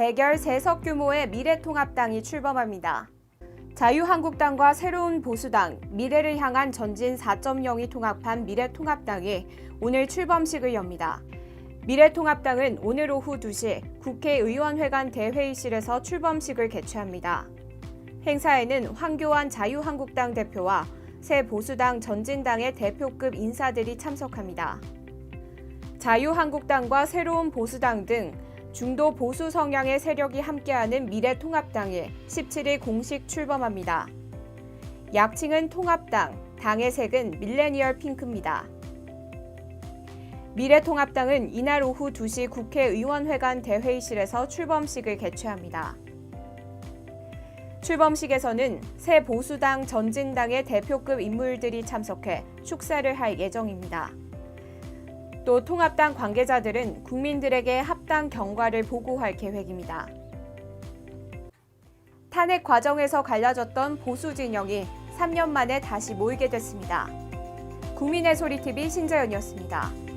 대결 세석 규모의 미래통합당이 출범합니다. 자유한국당과 새로운 보수당, 미래를 향한 전진 4.0이 통합한 미래통합당이 오늘 출범식을 엽니다. 미래통합당은 오늘 오후 2시 국회의원회관 대회의실에서 출범식을 개최합니다. 행사에는 황교안 자유한국당 대표와 새 보수당 전진당의 대표급 인사들이 참석합니다. 자유한국당과 새로운 보수당 등 중도 보수 성향의 세력이 함께하는 미래통합당이 17일 공식 출범합니다. 약칭은 통합당, 당의 색은 밀레니얼 핑크입니다. 미래통합당은 이날 오후 2시 국회의원회관 대회의실에서 출범식을 개최합니다. 출범식에서는 새 보수당 전진당의 대표급 인물들이 참석해 축사를 할 예정입니다. 또 통합당 관계자들은 국민들에게 합당 경과를 보고할 계획입니다. 탄핵 과정에서 갈라졌던 보수 진영이 3년 만에 다시 모이게 됐습니다. 국민의 소리 TV 신재연이었습니다.